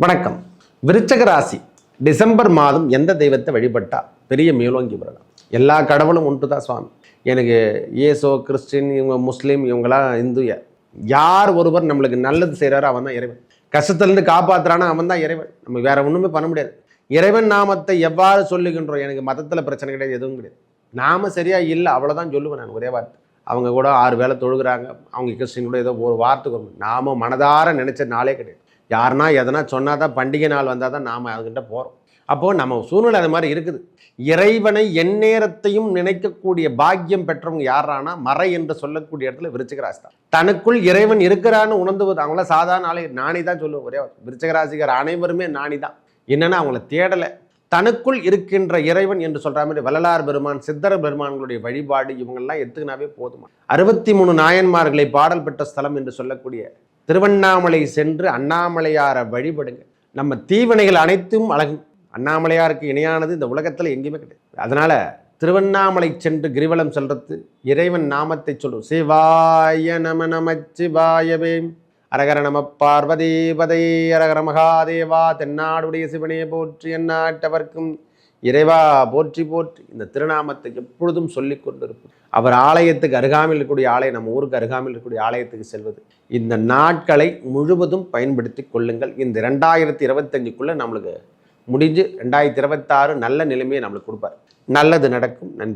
வணக்கம். விருச்சக ராசி டிசம்பர் மாதம் எந்த தெய்வத்தை வழிபட்டா பெரிய மேலோங்கி வரலாம் எல்லா கடவுளும் ஒன்று தான் சுவாமி. எனக்கு இயேசோ கிறிஸ்டின் இவங்க முஸ்லீம் இவங்களாம் இந்து யார் ஒருவர் நம்மளுக்கு நல்லது செய்கிறாரோ அவன் தான் இறைவன். கஷ்டத்துலேருந்து காப்பாற்றுறானா அவன் தான் இறைவன். நம்ம வேற ஒன்றுமே பண்ண முடியாது. இறைவன் நாமத்தை எவ்வாறு சொல்லுகின்றோம்? எனக்கு மதத்தில் பிரச்சனை கிடையாது எதுவும் கிடையாது. நாம சரியா இல்லை அவ்வளோதான் சொல்லுவேன் நான் ஒரே வார்த்தை. அவங்க கூட ஆறு வேளை தொழுகிறாங்க. அவங்க கிறிஸ்டின் கூட ஏதோ ஒரு வார்த்தைக்கு நாம மனதார நினைச்ச நாளே கிடையாது. யாருன்னா எதனா சொன்னால் தான் பண்டிகை நாள் வந்தால் தான் நாம் அதுக்கிட்ட போகிறோம் அப்போது நம்ம சூழ்நிலை அது மாதிரி இருக்குது. இறைவனை எந்நேரத்தையும் நினைக்கக்கூடிய பாக்கியம் பெற்றவங்க யாரானா மறை என்று சொல்லக்கூடிய இடத்துல விருச்சிகராசி தான் தனக்குள் இறைவன் இருக்கிறான்னு உணர்ந்துவது அவங்கள சாதாரண ஆளே நாணி தான் சொல்லுவேன். ஒரே வார்த்தை. அனைவருமே நாணி தான். என்னென்னா அவங்கள தேடலை. தனக்குள் இருக்கின்ற இறைவன் என்று சொல்கிற மாதிரி வள்ளலார் பெருமான் சித்தர பெருமான்களுடைய வழிபாடு இவங்கெல்லாம் எடுத்துக்கினாவே போதுமா? அறுபத்தி மூணு நாயன்மார்களை பாடல் பெற்ற ஸ்தலம் என்று சொல்லக்கூடிய திருவண்ணாமலை சென்று அண்ணாமலையாரை வழிபடுங்க. நம்ம தீவினைகள் அனைத்தும் அழகும். அண்ணாமலையாருக்கு இணையானது இந்த உலகத்தில் எங்கேயுமே கிடையாது. அதனால் திருவண்ணாமலை சென்று கிரிவலம் செல்றது இறைவன் நாமத்தை சொல்லும். சிவாய நம நமச்சிவாயவே அரகர நம பார்வதி பதை அரகர மகாதேவா. தென்னாடுடைய சிவனே போற்றி எந்நாட்டவர்க்கும் இறைவா போற்றி போற்றி. இந்த திருநாமத்தை எப்பொழுதும் சொல்லி கொண்டிருப்போம். அவர் ஆலயத்துக்கு அருகாமையில் இருக்கக்கூடிய ஆலயம் நம்ம ஊருக்கு அருகாமையில் இருக்கக்கூடிய ஆலயத்துக்கு செல்வது. இந்த நாட்களை முழுவதும் பயன்படுத்தி கொள்ளுங்கள். இந்த ரெண்டாயிரத்தி இருபத்தஞ்சுக்குள்ளே நம்மளுக்கு முடிஞ்சு ரெண்டாயிரத்தி இருபத்தாறு நல்ல நிலைமையை நம்மளுக்கு கொடுப்பார். நல்லது நடக்கும். நன்றி.